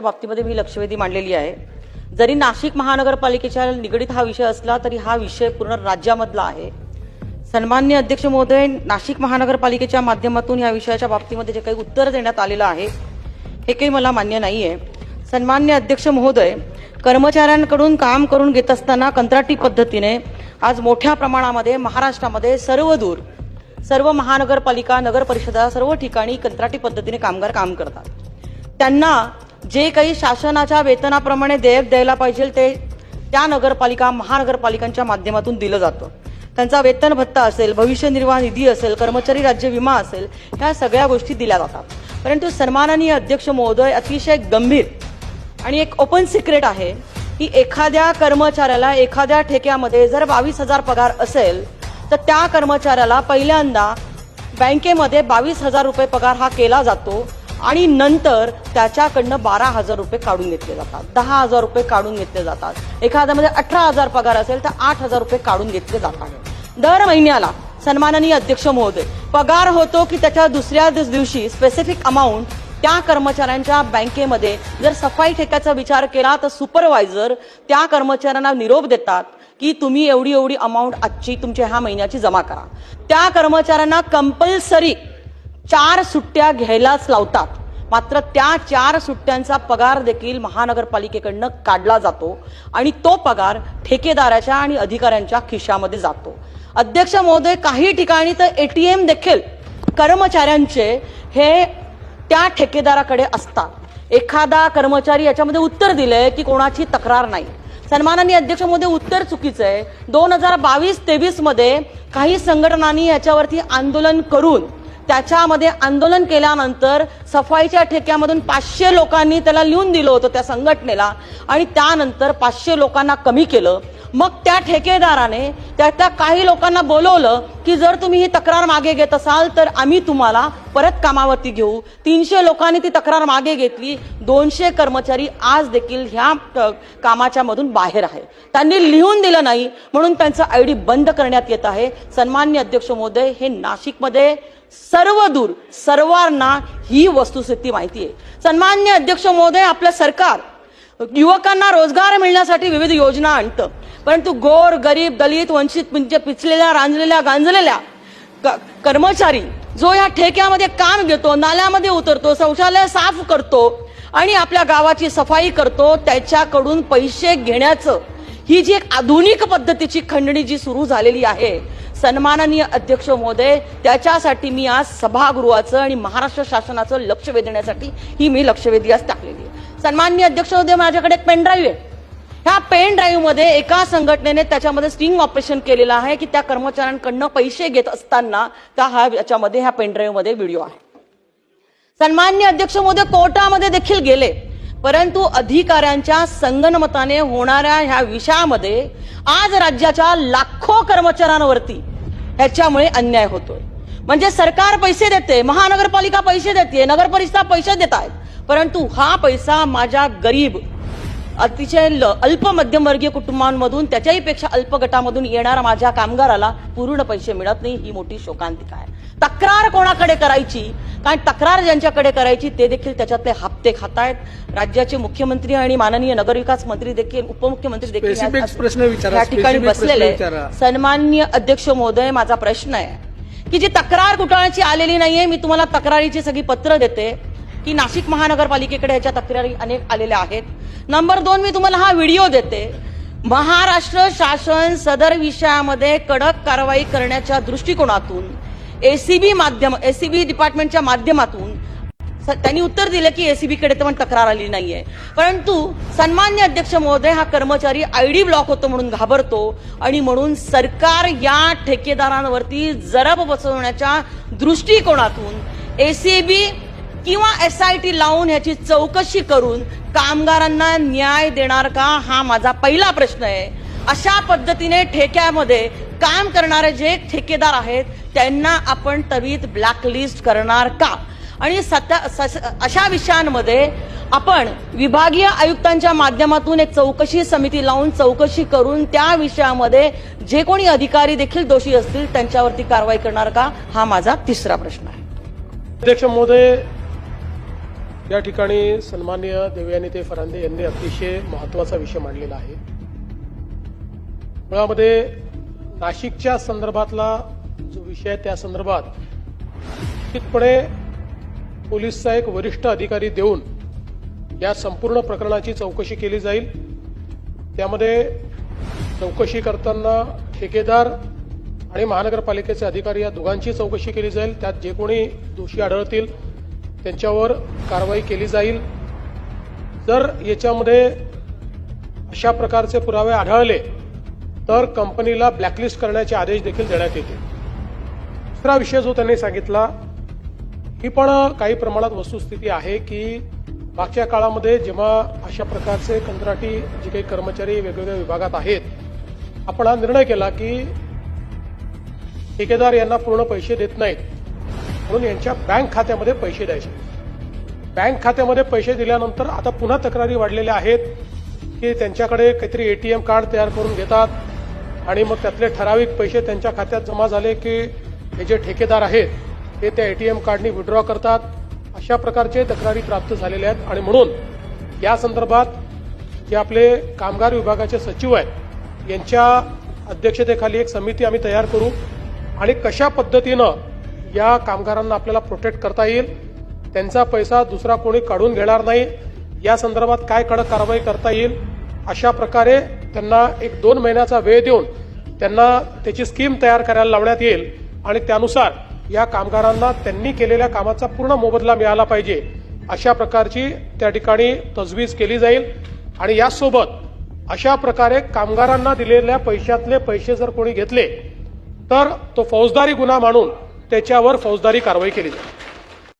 बाबतीमध्ये मी लक्षवेधी मांडलेली आहे. जरी नाशिक महानगरपालिकेच्या निगडीत हा विषय असला तरी हा विषय पूर्ण राज्यामधला आहे. सन्मान्य अध्यक्ष महोदय नाशिक महानगरपालिकेच्या माध्यमातून या विषयाच्या बाबतीमध्ये जे काही उत्तर देण्यात आलेलं आहे हे काही मला मान्य नाही आहे सन्मान्य अध्यक्ष महोदय कर्मचाऱ्यांकडून काम करून घेत असताना कंत्राटी पद्धतीने आज मोठ्या प्रमाणामध्ये महाराष्ट्रामध्ये सर्वदूर सर्व महानगरपालिका नगर परिषदा सर्व ठिकाणी कंत्राटी पद्धतीने कामगार काम करतात. त्यांना जे काही शासनाच्या वेतनाप्रमाणे देयक द्यायला पाहिजे ते त्या नगरपालिका महानगरपालिकांच्या माध्यमातून दिलं जातं. त्यांचा वेतन भत्ता असेल भविष्य निर्वाह निधी असेल कर्मचारी राज्य विमा असेल ह्या सगळ्या गोष्टी दिल्या जातात. परंतु सन्माननीय अध्यक्ष महोदय अतिशय गंभीर आणि एक ओपन सिक्रेट आहे की एखाद्या कर्मचाऱ्याला एखाद्या ठेक्यामध्ये जर बावीस हजार पगार असेल तर त्या कर्मचाऱ्याला पहिल्यांदा बँकेमध्ये बावीस हजार रुपये पगार हा केला जातो. आणि नंतर त्याच्याकडनं बारा हजार रुपये काढून घेतले जातात. दहा हजार रुपये काढून घेतले जातात. एखाद्यामध्ये म्हणजे अठरा हजार पगार असेल तर आठ हजार रुपये काढून घेतले जातात. दर महिन्याला सन्माननीय अध्यक्ष महोदय पगार होतो की त्याच्या दुसऱ्या दिवस- दिवशी स्पेसिफिक अमाऊंट त्या कर्मचाऱ्यांच्या बँकेमध्ये जर सफाई ठेक्याचा विचार केला तर सुपरवायझर त्या कर्मचाऱ्यांना निरोप देतात की तुम्ही एवढी एवढी अमाऊंट आजची तुमच्या ह्या महिन्याची जमा करा. त्या कर्मचाऱ्यांना कंपल्सरी चार सुट्ट्या घ्यायलाच लावतात. मात्र त्या चार सुट्ट्यांचा पगार देखील महानगरपालिकेकडनं काढला जातो आणि तो पगार ठेकेदाराच्या आणि अधिकाऱ्यांच्या खिशामध्ये जातो. अध्यक्ष महोदय काही ठिकाणी तर एटीएम देखील कर्मचाऱ्यांचे हे त्या ठेकेदाराकडे असतात. एखादा कर्मचारी याच्यामध्ये उत्तर दिलंय की कोणाची तक्रार नाही. सन्माननीय अध्यक्षमध्ये उत्तर चुकीचं आहे. दोन हजार बावीस तेवीसमध्ये काही संघटनांनी याच्यावरती आंदोलन करून त्याच्यामध्ये आंदोलन केल्यानंतर सफाईच्या ठेक्यामधून पाचशे लोकांनी त्याला लिहून दिलं होतं त्या संघटनेला. आणि त्यानंतर पाचशे लोकांना कमी केलं. मग त्या ठेकेदाराने त्यातल्या काही लोकांना बोलवलं की जर तुम्ही ही तक्रार मागे घेत असाल तर आम्ही तुम्हाला परत कामावरती घेऊ. तीनशे लोकांनी ती तक्रार मागे घेतली. दोनशे कर्मचारी आज देखील ह्या कामाच्या मधून बाहेर आहे. त्यांनी लिहून दिलं नाही म्हणून त्यांचं आयडी बंद करण्यात येत आहे. सन्मान्य अध्यक्ष महोदय हे नाशिकमध्ये सर्व दूर सर्वांना ही वस्तुस्थिती माहिती आहे. सन्मान्य अध्यक्ष महोदय आपलं सरकार युवकांना रोजगार मिळण्यासाठी विविध योजना आणतं. परंतु गोर गरीब दलित वंचित म्हणजे पिचलेल्या रांजलेल्या गांजलेल्या क- कर्मचारी जो या ठेक्यामध्ये काम घेतो नाल्यामध्ये उतरतो शौचालय साफ करतो आणि आपल्या गावाची सफाई करतो त्याच्याकडून पैसे घेण्याचं ही जी एक आधुनिक पद्धतीची खंडणी जी सुरू झालेली आहे सन्माननीय अध्यक्ष महोदय त्याच्यासाठी मी आज सभागृहाचं आणि महाराष्ट्र शासनाचं लक्ष वेधण्यासाठी ही मी लक्षवेधी आज टाकलेली आहे. सन्माननीय अध्यक्ष महोदय माझ्याकडे एक पेन ड्राईव्ह आहे. ह्या पेन ड्राईव्हमध्ये एका संघटनेने त्याच्यामध्ये स्टिंग ऑपरेशन केलेलं आहे की त्या कर्मचाऱ्यांकडनं पैसे घेत असताना त्या हा याच्यामध्ये ह्या पेन ड्राईव्हमध्ये व्हिडिओ आहे. सन्मान्य अध्यक्ष महोदय कोर्टामध्ये देखील गेले. परंतु अधिकाऱ्यांच्या संगनमताने होणाऱ्या ह्या विषयामध्ये आज राज्याच्या लाखो कर्मचाऱ्यांवरती ह्याच्यामुळे अन्याय होतोय. म्हणजे सरकार पैसे देते महानगरपालिका पैसे देते नगरपरिषदा पैसे देत आहेत परंतु हा पैसा माझ्या गरीब अतिशय अल्प मध्यमवर्गीय कुटुंबांमधून त्याच्याही पेक्षा अल्प गटामधून येणाऱ्या माझ्या कामगाराला पूर्ण पैसे मिळत नाही ही मोठी शोकांतिका आहे. तक्रार कोणाकडे करायची? कारण तक्रार ज्यांच्याकडे करायची ते देखील त्याच्यातले हप्ते खातायत. राज्याचे मुख्यमंत्री आणि माननीय नगरविकास मंत्री देखील उपमुख्यमंत्री देखील या- ठिकाणी बसलेले. सन्माननीय अध्यक्ष महोदय माझा प्रश्न आहे की जी तक्रार कुठळाची आलेली नाहीये मी तुम्हाला तक्रारीची सगळी पत्र देते. की नाशिक महानगरपालिकेकडे याच्या तक्रारी अनेक आलेल्या आहेत. नंबर दोन मी तुम्हाला हा व्हिडिओ देते. महाराष्ट्र शासन सदर विषयामध्ये कडक कारवाई करण्याच्या दृष्टिकोनातून एसीबी माध्यम एसीबी डिपार्टमेंटच्या माध्यमातून स- त्यांनी उत्तर दिलं की एसीबीकडे तर पण तक्रार आली नाहीये. परंतु सन्मान्य अध्यक्ष महोदय हा कर्मचारी आयडी ब्लॉक होतो म्हणून घाबरतो आणि म्हणून सरकार या ठेकेदारांवरती जरब बसवण्याच्या दृष्टिकोनातून एसीबी किंवा एस आय टी लावून ह्याची चौकशी करून कामगारांना न्याय देणार का? हा माझा पहिला प्रश्न आहे. अशा पद्धतीने ठेक्यामध्ये काम करणारे जे ठेकेदार आहेत त्यांना आपण तवीत ब्लॅकलिस्ट करणार का? आणि सत्या अशा विषयांमध्ये आपण विभागीय आयुक्तांच्या माध्यमातून एक चौकशी समिती लावून चौकशी करून त्या विषयामध्ये जे कोणी अधिकारी देखील दोषी असतील त्यांच्यावरती कारवाई करणार का? हा माझा तिसरा प्रश्न आहे. अध्यक्ष महोदय या ठिकाणी सन्मान्य देवयानीते फरांदे यांनी अतिशय महत्त्वाचा विषय मांडलेला आहे. मुळामध्ये नाशिकच्या संदर्भातला जो विषय आहे त्या संदर्भात निश्चितपणे पोलीसचा एक वरिष्ठ अधिकारी देऊन या संपूर्ण प्रकरणाची चौकशी केली जाईल. त्यामध्ये चौकशी करताना ठेकेदार आणि महानगरपालिकेचे अधिकारी या दोघांची चौकशी केली जाईल. त्यात जे कोणी दोषी आढळतील त्यांच्यावर कारवाई केली जाईल. जर याच्यामध्ये अशा प्रकारचे पुरावे आढळले तर कंपनीला ब्लॅकलिस्ट करण्याचे आदेश देखील देण्यात येतील. दुसरा विषय जो त्यांनी सांगितला ही पण काही प्रमाणात वस्तुस्थिती आहे की मागच्या काळामध्ये जेव्हा अशा प्रकारचे कंत्राटी जे काही कर्मचारी वेगवेगळ्या विभागात आहेत आपण हा निर्णय केला की ठेकेदार यांना पूर्ण पैसे देत नाहीत. म्हणून यांच्या बँक खात्यामध्ये पैसे द्यायचे. बँक खात्यामध्ये पैसे दिल्यानंतर आता पुन्हा तक्रारी वाढलेल्या आहेत की त्यांच्याकडे काहीतरी एटीएम कार्ड तयार करून घेतात आणि मग त्यातले ठराविक पैसे त्यांच्या खात्यात जमा झाले की हे जे ठेकेदार आहेत ते त्या एटीएम कार्डनी विड्रॉ करतात. अशा प्रकारचे तक्रारी प्राप्त झालेल्या आहेत आणि म्हणून या संदर्भात जे आपले कामगार विभागाचे सचिव आहेत यांच्या अध्यक्षतेखाली एक समिती आम्ही तयार करू आणि कशा पद्धतीनं या कामगारांना आपल्याला प्रोटेक्ट करता येईल. त्यांचा पैसा दुसरा कोणी काढून घेणार नाही. या संदर्भात काय कडक कारवाई करता येईल अशा प्रकारे त्यांना एक दोन महिन्याचा वेळ देऊन त्यांना त्याची स्कीम तयार करायला लावण्यात येईल. आणि त्यानुसार या कामगारांना त्यांनी केलेल्या कामाचा पूर्ण मोबदला मिळाला पाहिजे. अशा प्रकारची त्या ठिकाणी तजवीज केली जाईल. आणि यासोबत अशा प्रकारे कामगारांना दिलेल्या पैशातले पैसे जर कोणी घेतले तर तो फौजदारी गुन्हा मानून त्याच्यावर फौजदारी कारवाई केली जाईल.